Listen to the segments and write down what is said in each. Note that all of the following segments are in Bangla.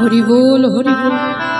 হরি বল হরি বল।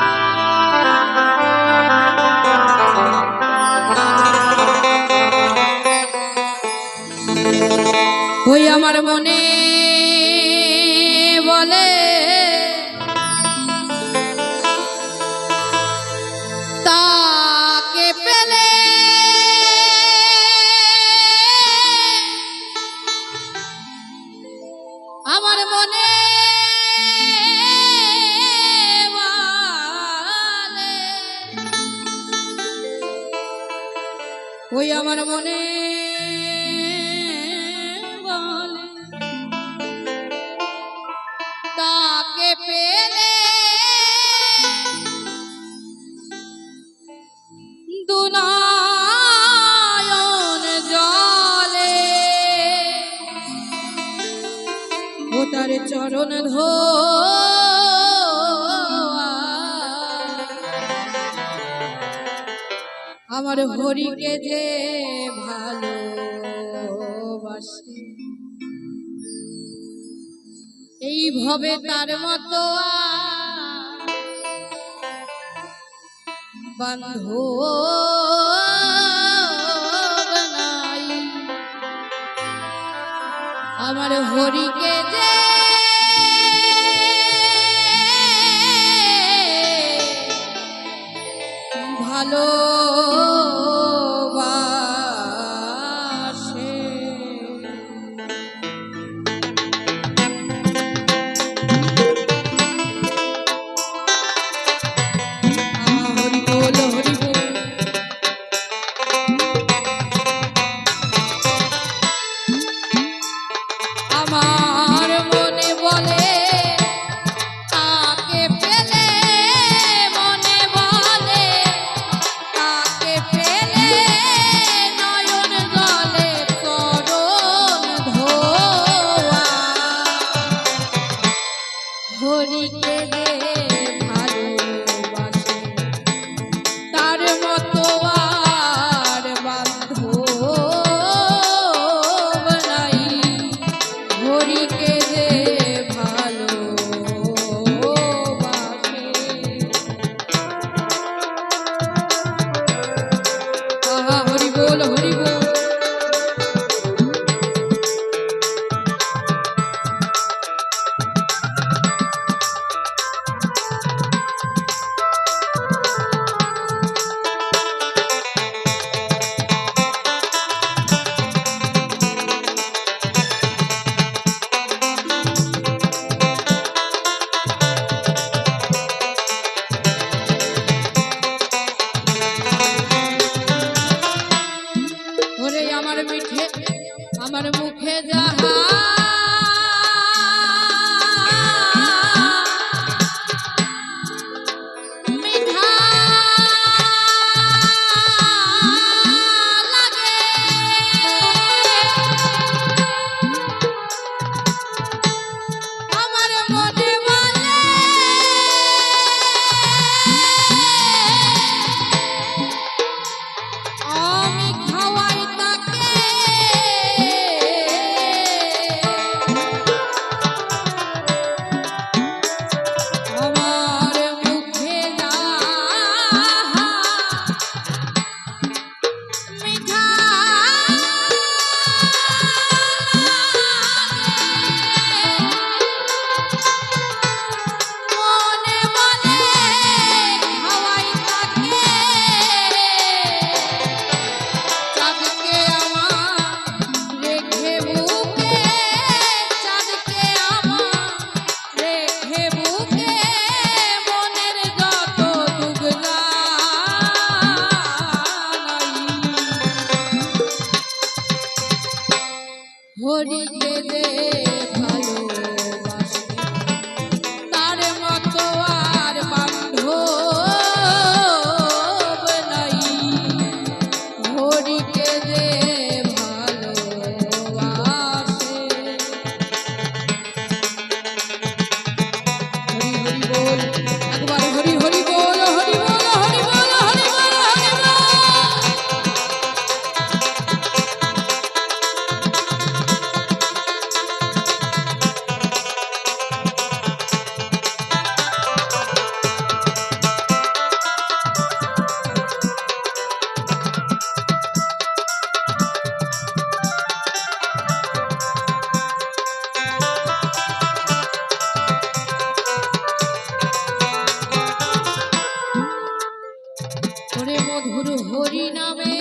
চরণ ধো আমার হরিকে যে ভালো এই ভবে তার মতো বান্ধ আমার হরিকে যে Hello. গুরু হরি নামে